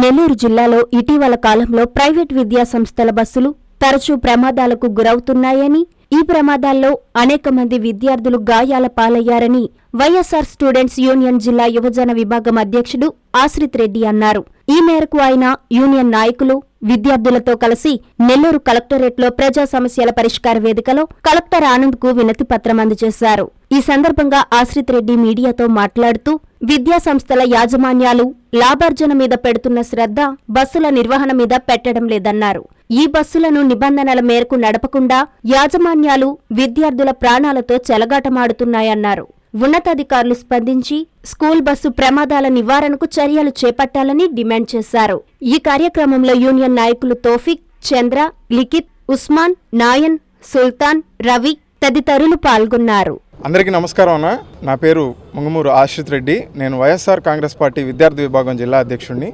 నెల్లూరు జిల్లాలో ఇటీవల కాలంలో ప్రైవేట్ విద్యా సంస్థల బస్సులు తరచూ ప్రమాదాలకు గురవుతున్నాయని ఈ ప్రమాదాల్లో అనేక మంది విద్యార్థులు గాయాల పాలయ్యారని వైఎస్ఆర్ స్టూడెంట్స్ యూనియన్ జిల్లా యువజన విభాగం అధ్యక్షుడు ఆశ్రిత్ రెడ్డి అన్నారు. ఈ మేరకు ఆయన యూనియన్ నాయకులు విద్యార్థులతో కలిసి నెల్లూరు కలెక్టరేట్లో ప్రజా సమస్యల పరిష్కార వేదికలో కలెక్టర్ ఆనంద్కు వినతి పత్రం అందజేశారు. ఈ సందర్భంగా ఆశ్రిత్ రెడ్డి మీడియాతో మాట్లాడుతూ విద్యా సంస్థల యాజమాన్యాలు లాభార్జన మీద పెడుతున్న శ్రద్ధ బస్సుల నిర్వహణ మీద పెట్టడం లేదన్నారు. ఈ బస్సులను నిబంధనల మేరకు నడపకుండా యాజమాన్యాలు విద్యార్థుల ప్రాణాలతో చెలగాటమాడుతున్నాయన్నారు. ఉన్నతాధికారులు స్పందించి స్కూల్ బస్సు ప్రమాదాల నివారణకు చర్యలు చేపట్టాలని డిమాండ్ చేశారు. ఈ కార్యక్రమంలో యూనియన్ నాయకులు తోఫిక్ చంద్ర లిఖిత్ ఉస్మాన్ నాయన్ సుల్తాన్ రవి తదితరులు పాల్గొన్నారు. అందరికీ నమస్కారం అన్న. నా పేరు ముంగమూరు ఆశ్రిత్ రెడ్డి. నేను వైఎస్ఆర్ కాంగ్రెస్ పార్టీ విద్యార్థి విభాగం జిల్లా అధ్యక్షుడిని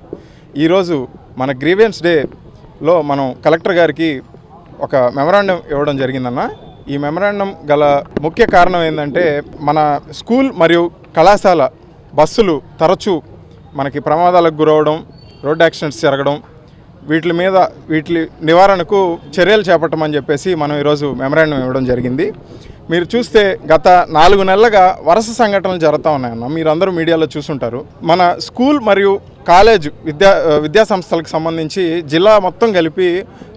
ఈరోజు మన గ్రీవియన్స్ డేలో మనం కలెక్టర్ గారికి ఒక మెమరాండం ఇవ్వడం జరిగిందన్న. ఈ మెమరాండం గల ముఖ్య కారణం ఏంటంటే మన స్కూల్ మరియు కళాశాల బస్సులు తరచూ మనకి ప్రమాదాలకు గురవడం రోడ్ యాక్సిడెంట్స్ జరగడం వీటి మీద వీటి నివారణకు చర్యలు చేపట్టమని చెప్పేసి మనం ఈరోజు మెమరాండం ఇవ్వడం జరిగింది. మీరు చూస్తే గత నాలుగు నెలలుగా వరుస సంఘటనలు జరుగుతూ ఉన్నాయన్న. మీరు అందరూ మీడియాలో చూసుంటారు. మన స్కూల్ మరియు కాలేజ్ విద్యా విద్యా సంస్థలకు సంబంధించి జిల్లా మొత్తం కలిపి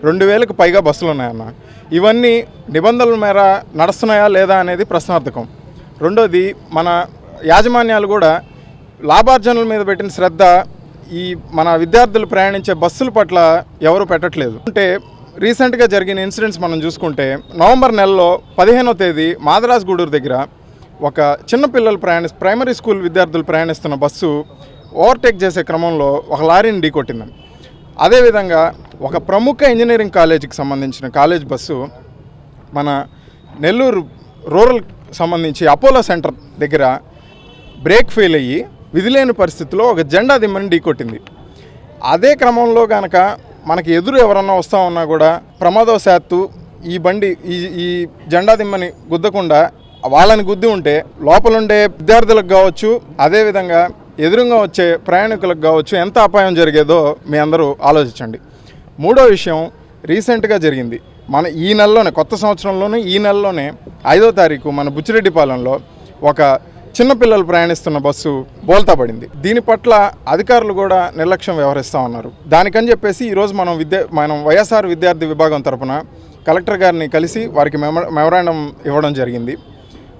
రెండు వేలకు పైగా బస్సులు ఉన్నాయన్న. ఇవన్నీ నిబంధనల మేర నడుస్తున్నాయా లేదా అనేది ప్రశ్నార్థకం. రెండోది మన యాజమాన్యాలు కూడా లాభార్జనల మీద పెట్టిన శ్రద్ధ ఈ మన విద్యార్థులు ప్రయాణించే బస్సుల పట్ల ఎవరు పెట్టట్లేదు. అంటే రీసెంట్గా జరిగిన ఇన్సిడెంట్స్ మనం చూసుకుంటే నవంబర్ నెలలో పదిహేనో తేదీ మాదరాజ్ గూడూరు దగ్గర ఒక చిన్న పిల్లలు ప్రయాణి ప్రైమరీ స్కూల్ విద్యార్థులు ప్రయాణిస్తున్న బస్సు ఓవర్టేక్ చేసే క్రమంలో ఒక లారీని ఢీకొట్టింది అదేవిధంగా ఒక ప్రముఖ ఇంజనీరింగ్ కాలేజీకి సంబంధించిన కాలేజ్ బస్సు మన నెల్లూరు రూరల్ సంబంధించి అపోలో సెంటర్ దగ్గర బ్రేక్ ఫెయిల్ అయ్యి విధిలేని పరిస్థితిలో ఒక జెండా దిమ్మని ఢీకొట్టింది. అదే క్రమంలో కనుక మనకి ఎదురు ఎవరన్నా వస్తూ ఉన్నా కూడా ప్రమాదవశాత్తు ఈ బండి ఈ ఈ జెండా దిమ్మని గుద్దకుండా వాళ్ళని గుద్ది ఉంటే లోపలుండే విద్యార్థులకు కావచ్చు అదేవిధంగా ఎదురుగా వచ్చే ప్రయాణికులకు కావచ్చు ఎంత అపాయం జరిగేదో మీ అందరూ ఆలోచించండి. మూడో విషయం రీసెంట్గా జరిగింది. మన ఈ నెలలోనే కొత్త సంవత్సరంలోనే ఈ నెలలోనే ఐదో తారీఖు మన బుచ్చిరెడ్డిపాలెంలో ఒక చిన్నపిల్లలు ప్రయాణిస్తున్న బస్సు బోల్తా పడింది. దీని పట్ల అధికారులు కూడా నిర్లక్ష్యం వ్యవహరిస్తూ ఉన్నారు. దానికని చెప్పేసి ఈరోజు మనం విద్యా మనం వైఎస్ఆర్ విద్యార్థి విభాగం తరపున కలెక్టర్ గారిని కలిసి వారికి మెమరాండం ఇవ్వడం జరిగింది.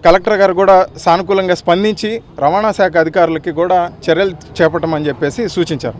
కలెక్టర్ గారు కూడా సానుకూలంగా స్పందించి రవాణా శాఖ అధికారులకి కూడా చర్యలు చేపట్టమని చెప్పేసి సూచించారు.